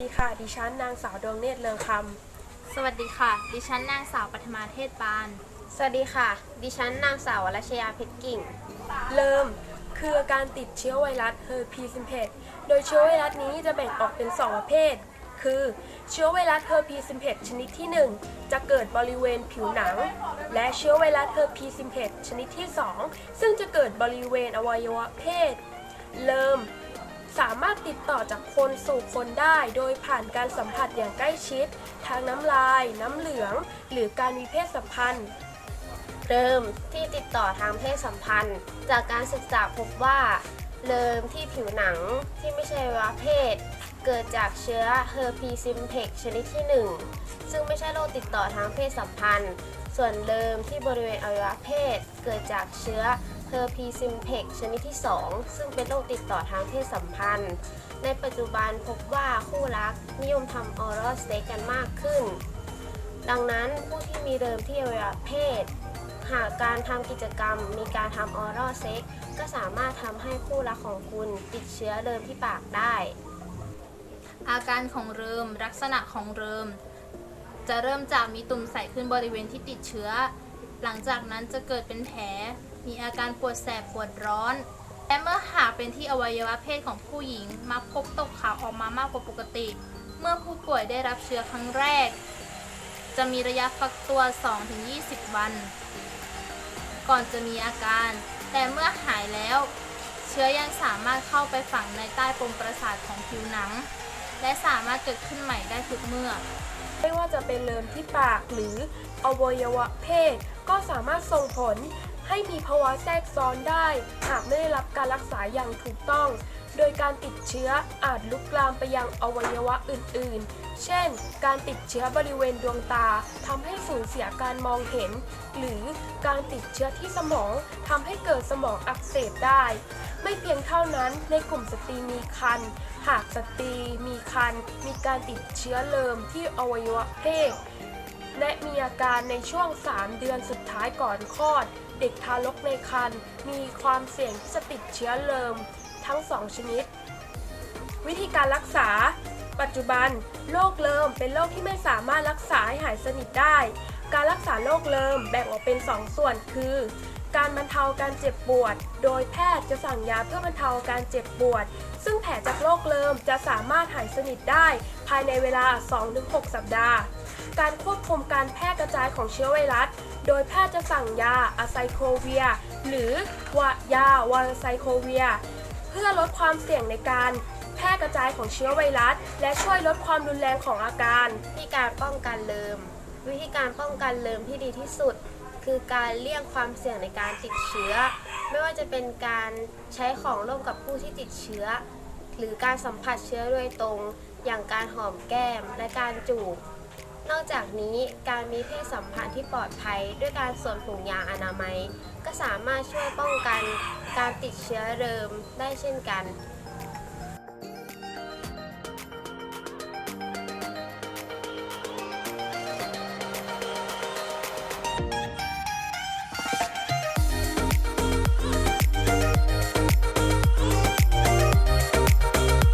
สวัสดีค่ะ ดิฉันนางสาวดวงเนตรเลืองคสวัสดีค่ะ ดิฉันนางสาวปัทมาเทศปาน สวัสดีค่ะ ดิฉันนางสาววรัชยาเพชรกิ่งำเริ่ม คืออาการติดเชื้อไวรัสเฮอร์พีซิมเพดโดยเชื้อไวรัสนี้จะแบ่งออกเป็น 2 ประเภท คือเชื้อไวรัสเฮอร์พีซิมเพดชนิดที่ 1 จะเกิดบริเวณผิวหนัง และเชื้อไวรัสเฮอร์พีซิมเพดชนิดที่ 2 ซึ่งจะเกิดบริเวณอวัยวะเพศ เริ่ม สามารถติดต่อจากคนสู่คนได้โดยผ่านการสัมผัสอย่างใกล้ชิด ทางน้ำลาย น้ำเหลือง หรือการมีเพศสัมพันธ์ เริ่มที่ติดต่อทางเพศสัมพันธ์ จากการศึกษาพบว่า เริ่มที่ผิวหนังที่ไม่ใช่อวัยวะเพศ เกิดจากเชื้อเฮอร์พีซิมเพกชนิดที่ 1 ซึ่งไม่ใช่โรคติดต่อทางเพศสัมพันธ์ ส่วนเริ่มที่บริเวณอวัยวะเพศ เกิดจากเชื้อ เฮอร์พีซิมเพกชนิดที่ 2 ซึ่งเป็นโรคติดต่อทางเพศสัมพันธ์ ในปัจจุบันพบว่าคู่รักนิยมทำออรัลเซ็กกันมากขึ้น ดังนั้นผู้ที่มีเดิมที่อวัยวะเพศ หากการทำกิจกรรมมีการทำออรัลเซ็กก็สามารถทำให้คู่รักของคุณติดเชื้อเดิมที่ปากได้ อาการของเริมลักษณะของเริม จะเริ่มจากมีตุ่มใสขึ้นบริเวณที่ติดเชื้อ หลังจากนั้นจะเกิดเป็นแผลมีอาการปวดแสบปวดร้อน และเมื่อหากเป็นที่อวัยวะเพศของผู้หญิง มักพบตกขาวออกมามากกว่าปกติ เมื่อผู้ป่วยได้รับเชื้อครั้งแรก จะมีระยะฟักตัว 2-20 วัน ก่อนจะมีอาการ แต่เมื่อหายแล้ว เชื้อยังสามารถเข้าไปฝังในใต้ปมประสาทของผิวหนัง และสามารถเกิดขึ้นใหม่ได้ทุกเมื่อไม่ว่าจะเป็นเลิมที่ปากหรืออวัยวะเพศ ก็สามารถส่งผล ให้มีภาวะแทรกซ้อนได้ หากไม่ได้รับการรักษาอย่างถูกต้อง โดยการติดเชื้ออาจลุกลามไปยังอวัยวะอื่น ๆ เช่น การติดเชื้อบริเวณดวงตาทำให้สูญเสียการมองเห็น หรือการติดเชื้อที่สมองทำให้เกิดสมองอักเสบได้ ไม่เพียงเท่านั้นในกลุ่มสตรีมีครรภ์หากสตรีมีครรภ์มีการติดเชื้อเลิมที่อวัยวะเพศ และมีอาการในช่วง 3 เดือนสุดท้ายก่อนคลอด เด็กทารกในครรภ์มีความเสี่ยงที่จะติดเชื้อเลิมทั้ง 2 ชนิด วิธีการรักษา ปัจจุบันโรคเลิมเป็นโรคที่ไม่สามารถรักษาให้หายสนิทได้ การรักษาโรคเลิมแบ่งออกเป็น 2 ส่วนคือการบรรเทาการเจ็บปวด โดยแพทย์จะสั่งยาเพื่อบรรเทาการเจ็บปวด ซึ่งแผลจากโรคเลิมจะสามารถหายสนิทได้ ภายในเวลา 2-6 สัปดาห์ การควบคุมการแพร่กระจายของเชื้อไวรัส โดยแพทย์จะสั่งยาอะไซโคเวีย หรือวายาวาไซโคเวีย เพื่อลดความเสี่ยงในการแพร่กระจายของเชื้อไวรัส และช่วยลดความรุนแรงของอาการ วิธีการป้องกันเลิม วิธีการป้องกันเลิมที่ดีที่สุด คือการเลี่ยงความเสี่ยงในการติดเชื้อ ไม่ว่าจะเป็นการใช้ของร่วมกับผู้ที่ติดเชื้อ หรือการสัมผัสเชื้อโดยตรง อย่างการหอมแก้มและการจูบ นอกจากนี้การมีเพศสัมพันธ์ที่ปลอดภัย ด้วยการสวมถุงยางอนามัย ก็สามารถช่วยป้องกันการติดเชื้อเริมได้เช่นกัน